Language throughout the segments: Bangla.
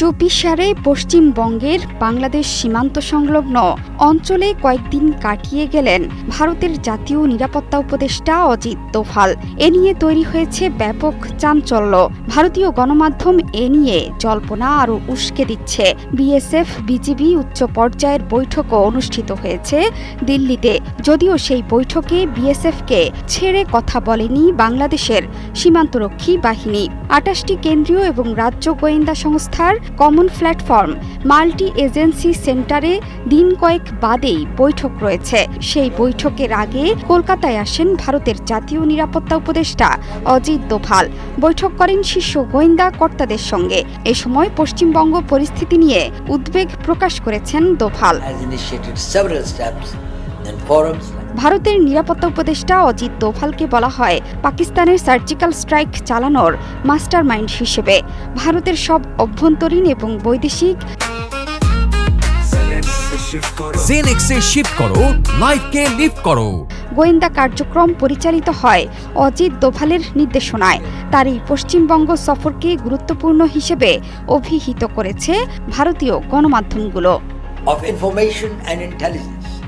চব্বিশ সালে পশ্চিমবঙ্গের বাংলাদেশ সীমান্ত সংলগ্ন অঞ্চলে কয়েকদিন কাটিয়ে গেলেন ভারতের জাতীয় নিরাপত্তা উপদেষ্টা অজিত দোভাল। এ নিয়ে তৈরি হয়েছে ব্যাপক চাঞ্চল্য। ভারতীয় গণমাধ্যম এ নিয়ে জল্পনা আরও উস্কে দিচ্ছে। বিএসএফ, বিজিবি উচ্চ পর্যায়ের বৈঠকও অনুষ্ঠিত হয়েছে দিল্লিতে। যদিও সেই বৈঠকে বিএসএফকে ছেড়ে কথা বলেনি বাংলাদেশের সীমান্তরক্ষী বাহিনী। আটাশটি কেন্দ্রীয় এবং রাজ্য গোয়েন্দা সংস্থার কমন প্ল্যাটফর্ম মাল্টি এজেন্সি সেন্টারে দিন কয়েক বাদেই বৈঠক রয়েছে। সেই বৈঠকের আগে কলকাতায় আসেন ভারতের জাতীয় নিরাপত্তা উপদেষ্টা অজিত দোভাল। বৈঠক করেন শীর্ষ গোয়েন্দা কর্তাদের সঙ্গে। এ সময় পশ্চিমবঙ্গ পরিস্থিতি নিয়ে উদ্বেগ প্রকাশ করেছেন দোভাল। ভারতের নিরাপত্তা উপদেষ্টা অজিত দোভালকে বলা হয় পাকিস্তানের সার্জিক্যাল স্ট্রাইক চালানোর মাস্টারমাইন্ড হিসেবে। ভারতের সব অভ্যন্তরীণ এবং বৈদেশিক করো লাইফকে লিফট করো। গোয়েন্দা কার্যক্রম পরিচালিত হয় অজিত দোভালের নির্দেশনায়। তার এই পশ্চিমবঙ্গ সফরকে গুরুত্বপূর্ণ হিসেবে অভিহিত করেছে ভারতীয় গণমাধ্যমগুলো। of information and intelligence.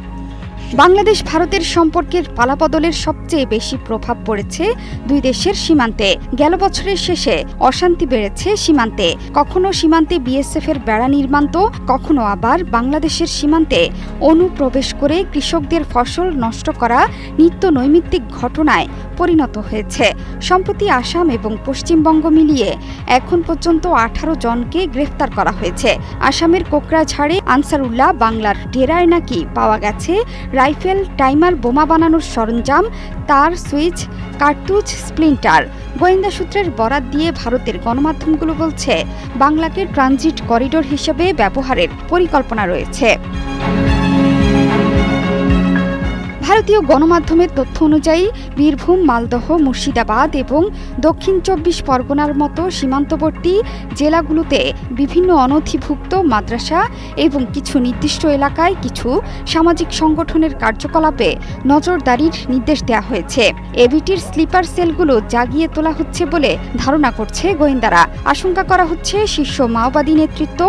Bangladesh ভারতের সম্পর্কের পালাপদলের সবচেয়ে বেশি প্রভাব পড়েছে দুই দেশের সীমান্তে। গেল বছরের শেষে অশান্তি বেড়েছে সীমান্তে। কখনো সীমান্তে বিএসএফ এর বেড়া নির্মাণ তো, কখনো আবার বাংলাদেশের সীমান্তে অনুপ্রবেশ করে কৃষকদের ফসল নষ্ট করা নিত্য নৈমিত্তিক ঘটনায় পরিণত হয়েছে। সম্প্রতি আসাম এবং পশ্চিমবঙ্গ মিলিয়ে এখন পর্যন্ত আঠারো জনকে গ্রেফতার করা হয়েছে। আসামের কোকরাঝাড়ে আনসারুল্লাহ বাংলার ডেরায় নাকি পাওয়া গেছে রাইফেল, টাইমার, বোমা বানানোর সরঞ্জাম, তার সুইচ, কার্তুজ, স্প্লিন্টার। গোয়েন্দা সূত্রের বরাত দিয়ে ভারতের গণমাধ্যমগুলো বলছে, বাংলাকে ট্রানজিট করিডোর হিসেবে ব্যবহারের পরিকল্পনা রয়েছে। ভারতীয় গণমাধ্যমের তথ্য অনুযায়ী বীরভূম, মালদহ, মুর্শিদাবাদ এবং দক্ষিণ চব্বিশ পরগনার মতো সীমান্তবর্তী জেলাগুলোতে বিভিন্ন অনথিভুক্ত মাদ্রাসা এবং কিছু নির্দিষ্ট এলাকায় কিছু সামাজিক সংগঠনের কার্যকলাপে নজরদারির নির্দেশ দেওয়া হয়েছে। এবিটির স্লিপার সেলগুলো জাগিয়ে তোলা হচ্ছে বলে ধারণা করছে গোয়েন্দারা। আশঙ্কা করা হচ্ছে শীর্ষ মাওবাদী নেতৃত্ব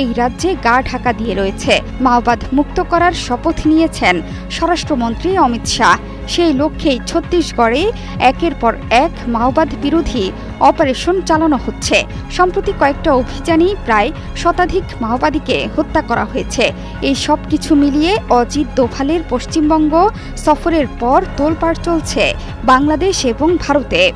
এই রাজ্যে গা ঢাকা দিয়ে রয়েছে। মাওবাদ মুক্ত করার শপথ নিয়েছেন স্বরাষ্ট্রমন্ত্রী অমিত শাহ। সেই লক্ষ্যেই ছত্তিশগড়ে একের পর এক মাওবাদ বিরোধী অপারেশন চালানো হচ্ছে। সম্প্রতি কয়েকটা অভিযানেই প্রায় শতাধিক মাওবাদীকে হত্যা করা হয়েছে। এই সব কিছু মিলিয়ে অজিত দোভালের পশ্চিমবঙ্গ সফরের পর তোলপাড় চলছে বাংলাদেশ এবং ভারতে।